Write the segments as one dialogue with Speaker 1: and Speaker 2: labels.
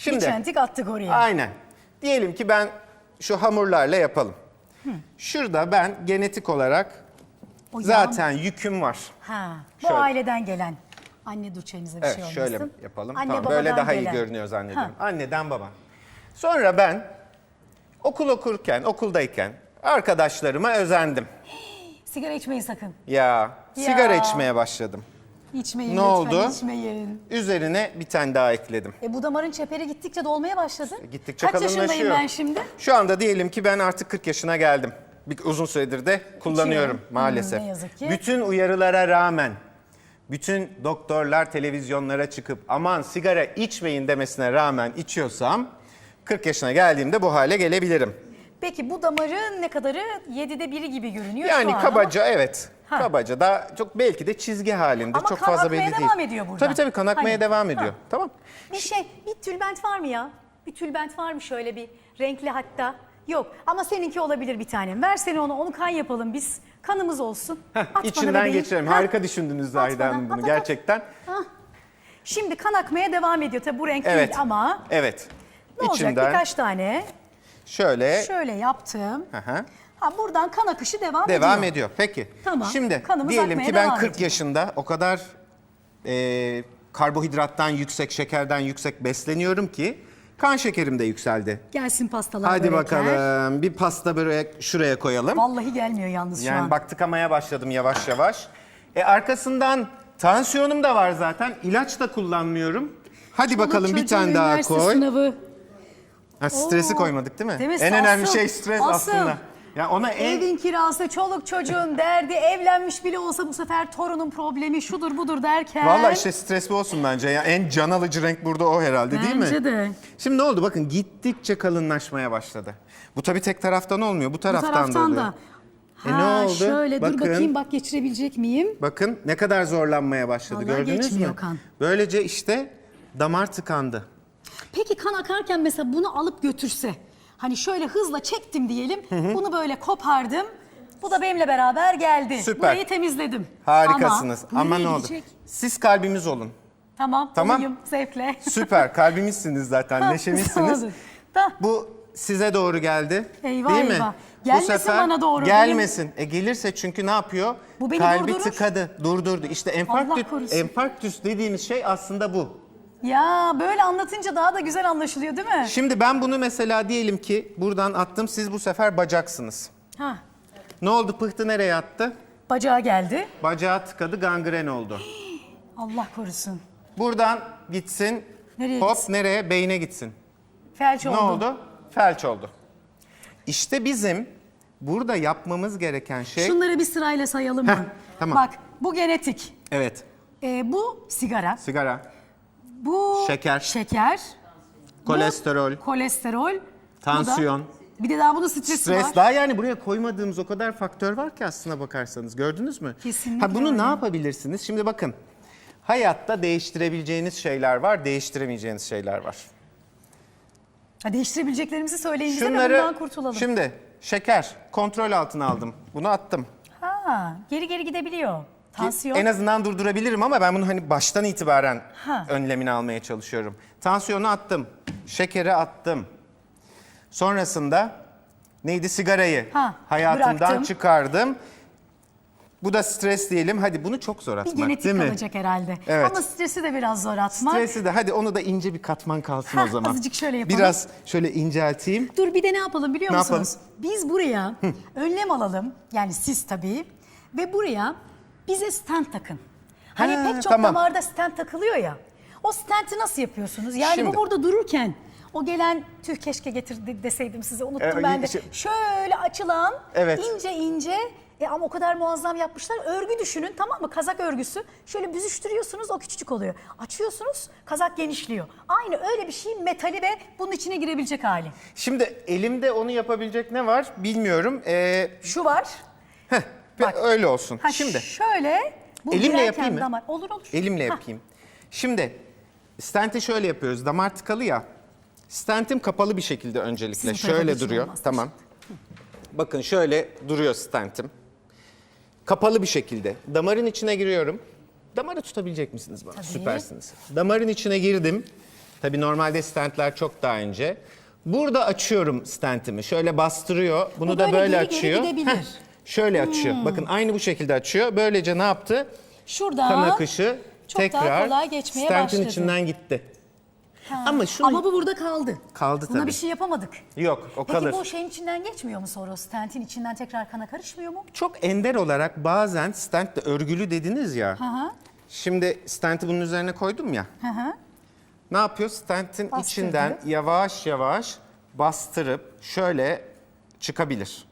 Speaker 1: Şimdi
Speaker 2: Bir çentik attık oraya.
Speaker 1: aynen. Diyelim ki ben şu hamurlarla yapalım. Şurada ben genetik olarak
Speaker 2: O yağ-
Speaker 1: zaten yüküm var.
Speaker 2: Ha, bu
Speaker 1: Şöyle.
Speaker 2: aileden gelen. Anne dur çayınıza bir
Speaker 1: Evet
Speaker 2: şey olmasın.
Speaker 1: şöyle yapalım.
Speaker 2: Anne
Speaker 1: tamam, böyle daha iyi
Speaker 2: gelen.
Speaker 1: görünüyor zannediyorum.
Speaker 2: Ha.
Speaker 1: Anneden baban. Sonra ben okul okurken, okuldayken arkadaşlarıma özendim.
Speaker 2: Sigara içmeyin sakın.
Speaker 1: Ya, sigara
Speaker 2: Ya.
Speaker 1: içmeye başladım.
Speaker 2: İçmeyin
Speaker 1: Ne
Speaker 2: lütfen
Speaker 1: oldu?
Speaker 2: içmeyin.
Speaker 1: Üzerine bir tane daha ekledim.
Speaker 2: E bu damarın çeperi gittikçe dolmaya başladı.
Speaker 1: Gittikçe
Speaker 2: Kaç
Speaker 1: kalınlaşıyor.
Speaker 2: yaşındayım ben şimdi?
Speaker 1: Şu anda diyelim ki ben artık 40 yaşına geldim. Bir uzun süredir de kullanıyorum
Speaker 2: İçiyorum.
Speaker 1: maalesef.
Speaker 2: Hmm, ne yazık ki.
Speaker 1: Bütün uyarılara rağmen bütün doktorlar televizyonlara çıkıp aman sigara içmeyin demesine rağmen içiyorsam 40 yaşına geldiğimde bu hale gelebilirim.
Speaker 2: Peki bu damarın ne kadarı? Yedide biri gibi görünüyor
Speaker 1: Yani
Speaker 2: şu an
Speaker 1: kabaca evet.
Speaker 2: Ha.
Speaker 1: Kabaca da çok belki de çizgi halinde
Speaker 2: Ama
Speaker 1: çok fazla belli değil.
Speaker 2: devam ediyor burada.
Speaker 1: Tabii tabii kan akmaya
Speaker 2: Hani,
Speaker 1: devam ediyor.
Speaker 2: ha.
Speaker 1: Tamam.
Speaker 2: ama bir şey, bir tülbent var mı ya? Bir tülbent var mı şöyle bir renkli hatta? Yok ama seninki olabilir bir tanem. Versene onu, onu kan yapalım biz. Kanımız olsun. At
Speaker 1: İçinden
Speaker 2: bebeğim.
Speaker 1: geçirelim.
Speaker 2: Ha.
Speaker 1: Harika düşündünüz
Speaker 2: At
Speaker 1: Zahide Hanım
Speaker 2: at,
Speaker 1: bunu
Speaker 2: at, at.
Speaker 1: gerçekten.
Speaker 2: Şimdi kan akmaya devam ediyor. Tabii bu renk
Speaker 1: Evet.
Speaker 2: değil ama
Speaker 1: Evet.
Speaker 2: ne olacak
Speaker 1: İçinden
Speaker 2: birkaç tane.
Speaker 1: Şöyle
Speaker 2: Şöyle yaptım.
Speaker 1: Hı hı.
Speaker 2: Ha, buradan kan akışı devam, ediyor.
Speaker 1: devam ediyor. Peki.
Speaker 2: Tamam,
Speaker 1: Şimdi
Speaker 2: kanımız
Speaker 1: diyelim
Speaker 2: akmaya
Speaker 1: ki ben
Speaker 2: devam
Speaker 1: 40
Speaker 2: ediyor.
Speaker 1: yaşında o kadar e, karbonhidrattan yüksek, şekerden yüksek besleniyorum ki kan şekerim de yükseldi.
Speaker 2: Gelsin pastalar,
Speaker 1: Hadi
Speaker 2: börekler.
Speaker 1: bakalım. Bir pasta börek şuraya koyalım.
Speaker 2: Vallahi gelmiyor yalnız şu
Speaker 1: Yani
Speaker 2: an.
Speaker 1: bak tıkamaya başladım yavaş yavaş. E arkasından tansiyonum da var zaten. İlaç da kullanmıyorum. Hadi bakalım bir
Speaker 2: Çocuğun
Speaker 1: tane daha
Speaker 2: üniversite
Speaker 1: koy.
Speaker 2: Sınavı.
Speaker 1: Ha, stresi
Speaker 2: Oo.
Speaker 1: koymadık değil mi?
Speaker 2: Değil mi?
Speaker 1: En önemli
Speaker 2: Asıl,
Speaker 1: şey stres
Speaker 2: asıl.
Speaker 1: aslında. Ya ona en
Speaker 2: Evin kirası, çoluk çocuğun derdi, evlenmiş bile olsa bu sefer torunun problemi şudur budur derken.
Speaker 1: Vallahi işte stresli olsun bence. Ya en can alıcı renk burada o herhalde değil mi?
Speaker 2: Bence de.
Speaker 1: Şimdi ne oldu? Bakın gittikçe kalınlaşmaya başladı. Bu tabii tek taraftan olmuyor. Bu
Speaker 2: Bu
Speaker 1: taraftan, da
Speaker 2: taraftan
Speaker 1: oluyor.
Speaker 2: da.
Speaker 1: E ne
Speaker 2: Ha,
Speaker 1: oldu?
Speaker 2: Şöyle
Speaker 1: Bakın.
Speaker 2: dur bakayım bak geçirebilecek miyim?
Speaker 1: Bakın ne kadar zorlanmaya başladı
Speaker 2: Vallahi
Speaker 1: gördünüz
Speaker 2: geçmiyor
Speaker 1: mü?
Speaker 2: kan.
Speaker 1: Böylece işte damar tıkandı.
Speaker 2: Peki kan akarken mesela bunu alıp götürse. Hani şöyle hızla çektim diyelim. Bunu böyle kopardım. Bu da benimle beraber geldi.
Speaker 1: Süper.
Speaker 2: Burayı temizledim.
Speaker 1: Harikasınız.
Speaker 2: Ama,
Speaker 1: Ama,
Speaker 2: nereye
Speaker 1: ne oldu?
Speaker 2: gidecek?
Speaker 1: Siz kalbimiz olun.
Speaker 2: Tamam,
Speaker 1: Tamam.
Speaker 2: olayım zevkle.
Speaker 1: Süper. Kalbimizsiniz zaten. Neşemizsiniz.
Speaker 2: Oldu. Da.
Speaker 1: Bu size doğru geldi.
Speaker 2: Eyvah,
Speaker 1: değil mi?
Speaker 2: eyvah. Gelmesin bana doğru,
Speaker 1: Gelmesin. E gelirse çünkü ne yapıyor?
Speaker 2: Bu beni
Speaker 1: Kalbi
Speaker 2: durdurur.
Speaker 1: tıkadı, durdurdu. İşte
Speaker 2: Allah
Speaker 1: enfarktüs,
Speaker 2: korusun.
Speaker 1: enfarktüs dediğimiz şey aslında bu.
Speaker 2: Ya böyle anlatınca daha da güzel anlaşılıyor değil mi?
Speaker 1: Şimdi ben bunu mesela diyelim ki buradan attım. Siz bu sefer bacaksınız.
Speaker 2: Ha.
Speaker 1: Ne oldu? Pıhtı nereye attı?
Speaker 2: Bacağı geldi.
Speaker 1: Bacağı tıkadı, gangren oldu.
Speaker 2: Allah korusun.
Speaker 1: Buradan gitsin.
Speaker 2: Nereye
Speaker 1: hop
Speaker 2: gitsin?
Speaker 1: nereye? Beyne gitsin.
Speaker 2: Felç oldu.
Speaker 1: Ne oldu? Felç oldu. İşte bizim burada yapmamız gereken şey...
Speaker 2: Şunları bir sırayla sayalım
Speaker 1: Heh,
Speaker 2: mı?
Speaker 1: tamam.
Speaker 2: Bak bu genetik.
Speaker 1: Evet,
Speaker 2: Ee, bu sigara.
Speaker 1: sigara,
Speaker 2: Bu
Speaker 1: Şeker.
Speaker 2: Şeker. Bu
Speaker 1: kolesterol,
Speaker 2: kolesterol. bu da-
Speaker 1: tansiyon,
Speaker 2: bir de daha bunun stresi
Speaker 1: stres.
Speaker 2: var.
Speaker 1: Daha yani buraya koymadığımız o kadar faktör var ki aslına bakarsanız. Gördünüz mü?
Speaker 2: Kesinlikle
Speaker 1: Ha bunu
Speaker 2: öyle.
Speaker 1: ne yapabilirsiniz? Şimdi bakın. Hayatta değiştirebileceğiniz şeyler var, değiştiremeyeceğiniz şeyler var.
Speaker 2: Ha, değiştirebileceklerimizi söyleyin bize de bundan kurtulalım.
Speaker 1: şimdi şeker kontrol altına aldım. Bunu attım.
Speaker 2: Ha, geri geri gidebiliyor. Tansiyon.
Speaker 1: En azından durdurabilirim ama ben bunu hani baştan itibaren
Speaker 2: Ha.
Speaker 1: önlemini almaya çalışıyorum. Tansiyonu attım, şekeri attım. Sonrasında neydi sigarayı
Speaker 2: Ha,
Speaker 1: hayatımdan
Speaker 2: bıraktım.
Speaker 1: çıkardım. Bu da stres diyelim. Hadi bunu çok zor
Speaker 2: bir
Speaker 1: atmak
Speaker 2: genetik
Speaker 1: değil mi?
Speaker 2: kalacak herhalde.
Speaker 1: Evet.
Speaker 2: Ama stresi de biraz zor atmak.
Speaker 1: Stresi de hadi onu da ince bir katman kalsın
Speaker 2: Hah,
Speaker 1: o zaman.
Speaker 2: azıcık şöyle yapalım.
Speaker 1: Biraz şöyle incelteyim.
Speaker 2: Dur bir de ne yapalım biliyor
Speaker 1: Ne
Speaker 2: musunuz? Biz buraya önlem alalım. Yani siz tabii. Ve buraya bize stent takın. Hani
Speaker 1: Ha,
Speaker 2: pek çok
Speaker 1: tamam.
Speaker 2: damarda stent takılıyor ya. O stenti nasıl yapıyorsunuz? Yani
Speaker 1: Şimdi.
Speaker 2: bu burada dururken o gelen tüh keşke getirdi deseydim size unuttum
Speaker 1: Ee,
Speaker 2: ben de.
Speaker 1: şey-
Speaker 2: Şöyle açılan
Speaker 1: Evet.
Speaker 2: ince ince e ama o kadar muazzam yapmışlar. Örgü düşünün tamam mı? Kazak örgüsü. Şöyle büzüştürüyorsunuz o küçücük oluyor. Açıyorsunuz kazak genişliyor. Aynı öyle bir şey metali ve bunun içine girebilecek hali.
Speaker 1: Şimdi elimde onu yapabilecek ne var bilmiyorum. Ee,
Speaker 2: Şu var. Bak.
Speaker 1: öyle olsun.
Speaker 2: Ha,
Speaker 1: Şimdi
Speaker 2: şöyle. Bu
Speaker 1: Elimle
Speaker 2: girerken
Speaker 1: yapayım mı?
Speaker 2: Damar. Olur olur.
Speaker 1: Elimle
Speaker 2: Ha,
Speaker 1: yapayım. Şimdi stenti şöyle yapıyoruz. Damar tıkalı ya. Stentim kapalı bir şekilde öncelikle.
Speaker 2: Siz bu tarafa
Speaker 1: Şöyle
Speaker 2: geçin
Speaker 1: duruyor.
Speaker 2: olmaz.
Speaker 1: Tamam. Bakın şöyle duruyor stentim. Kapalı bir şekilde. Damarın içine giriyorum. Damarı tutabilecek misiniz bana? Süpersiniz. Damarın içine girdim. Tabii normalde stentler çok daha ince. Burada açıyorum stentimi. Şöyle bastırıyor. Bunu
Speaker 2: Bu
Speaker 1: da
Speaker 2: böyle
Speaker 1: böyle
Speaker 2: geri geri
Speaker 1: açıyor.
Speaker 2: gidebilir.
Speaker 1: Şöyle açıyor. Bakın aynı bu şekilde açıyor. Böylece ne yaptı?
Speaker 2: Şuradan
Speaker 1: Kan akışı
Speaker 2: çok daha
Speaker 1: tekrar
Speaker 2: kolay geçmeye
Speaker 1: stentin
Speaker 2: başladı.
Speaker 1: içinden gitti. Ama şunu
Speaker 2: Ama bu burada kaldı.
Speaker 1: Kaldı
Speaker 2: Buna
Speaker 1: tabii.
Speaker 2: bir şey yapamadık.
Speaker 1: yok o
Speaker 2: Peki
Speaker 1: kalır.
Speaker 2: bu şeyin içinden geçmiyor mu sonra? o Stentin içinden tekrar kana karışmıyor mu?
Speaker 1: Çok ender olarak bazen stent de örgülü dediniz ya.
Speaker 2: hı.
Speaker 1: Şimdi stenti bunun üzerine koydum ya.
Speaker 2: Hı hı.
Speaker 1: Ne yapıyor? Stentin
Speaker 2: Bastırdı.
Speaker 1: içinden yavaş yavaş bastırıp şöyle çıkabilir.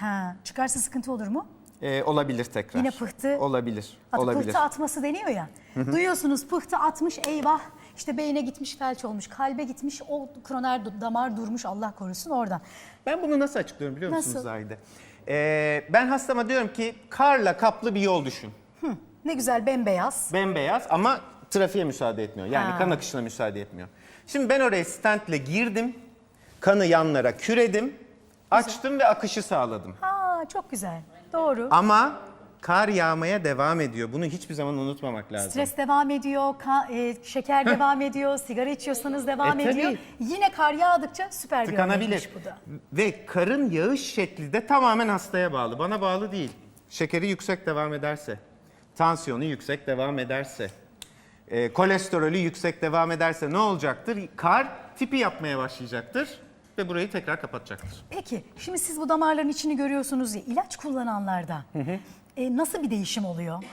Speaker 2: Ha, çıkarsa sıkıntı olur mu?
Speaker 1: Ee, olabilir tekrar.
Speaker 2: Yine pıhtı-
Speaker 1: Olabilir.
Speaker 2: At,
Speaker 1: olabilir.
Speaker 2: Pıhtı atması deniyor ya. Duyuyorsunuz pıhtı atmış eyvah. İşte beyne gitmiş felç olmuş, kalbe gitmiş, o kroner damar durmuş Allah korusun oradan.
Speaker 1: Ben bunu nasıl açıklıyorum biliyor musunuz
Speaker 2: Nasıl?
Speaker 1: Zahide? Ee, ben hastama diyorum ki karla kaplı bir yol düşün.
Speaker 2: Ne güzel bembeyaz.
Speaker 1: Bembeyaz ama trafiğe müsaade etmiyor. Yani
Speaker 2: Ha.
Speaker 1: kan akışına müsaade etmiyor. Şimdi ben oraya stentle girdim. Kanı yanlara küredim. Açtım ve akışı sağladım.
Speaker 2: Ha çok güzel. Doğru.
Speaker 1: Ama kar yağmaya devam ediyor. Bunu hiçbir zaman unutmamak lazım.
Speaker 2: Stres devam ediyor, ka- e, şeker devam ediyor, sigara içiyorsanız devam
Speaker 1: E, tabii.
Speaker 2: ediyor. Yine kar yağdıkça süper bir
Speaker 1: Tıkanabilir.
Speaker 2: bu da.
Speaker 1: Ve karın yağış şekli de tamamen hastaya bağlı. Bana bağlı değil. Şekeri yüksek devam ederse, tansiyonu yüksek devam ederse, e, kolesterolü yüksek devam ederse ne olacaktır? Kar tipi yapmaya başlayacaktır ve burayı tekrar kapatacaktır.
Speaker 2: Peki şimdi siz bu damarların içini görüyorsunuz ya ilaç kullananlarda e, nasıl bir değişim oluyor?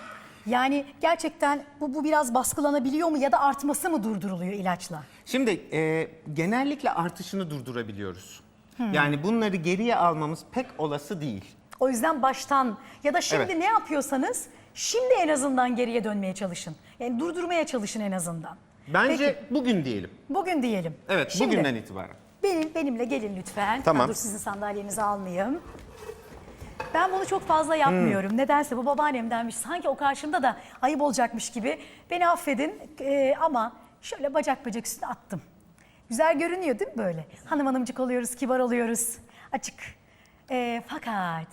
Speaker 2: Yani gerçekten bu, bu biraz baskılanabiliyor mu ya da artması mı durduruluyor ilaçla?
Speaker 1: Şimdi e, genellikle artışını durdurabiliyoruz. Yani bunları geriye almamız pek olası değil.
Speaker 2: O yüzden baştan ya da şimdi
Speaker 1: Evet.
Speaker 2: ne yapıyorsanız şimdi en azından geriye dönmeye çalışın. Yani durdurmaya çalışın en azından.
Speaker 1: Bence
Speaker 2: Peki,
Speaker 1: bugün diyelim.
Speaker 2: bugün diyelim.
Speaker 1: Evet,
Speaker 2: Şimdi,
Speaker 1: bugünden itibaren.
Speaker 2: Benim, benimle gelin lütfen.
Speaker 1: Tamam.
Speaker 2: Ha, dur sizin sandalyenizi almayayım. Ben bunu çok fazla yapmıyorum.
Speaker 1: Hmm.
Speaker 2: Nedense bu babaannemdenmiş. Sanki o karşımda da ayıp olacakmış gibi. Beni affedin Ee, ama şöyle bacak bacak üstüne attım. Güzel görünüyor değil mi böyle? Hanım hanımcık oluyoruz, kibar oluyoruz. Açık. Ee, fakat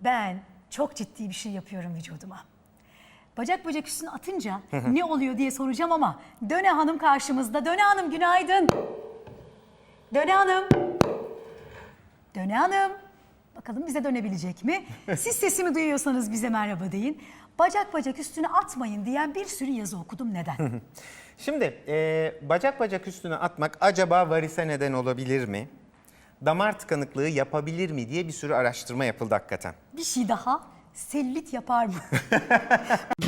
Speaker 2: ben çok ciddi bir şey yapıyorum vücuduma. Bacak bacak üstüne atınca ne oluyor diye soracağım ama Döne Hanım karşımızda. Döne Hanım günaydın. Döne Hanım. Döne Hanım. Bakalım bize dönebilecek mi? Siz sesimi duyuyorsanız bize merhaba deyin. Bacak bacak üstüne atmayın diyen bir sürü yazı okudum. Neden?
Speaker 1: Şimdi e, bacak bacak üstüne atmak acaba varise neden olabilir mi? Damar tıkanıklığı yapabilir mi diye bir sürü araştırma yapıldı hakikaten.
Speaker 2: bir şey daha. Selülit yapar mı?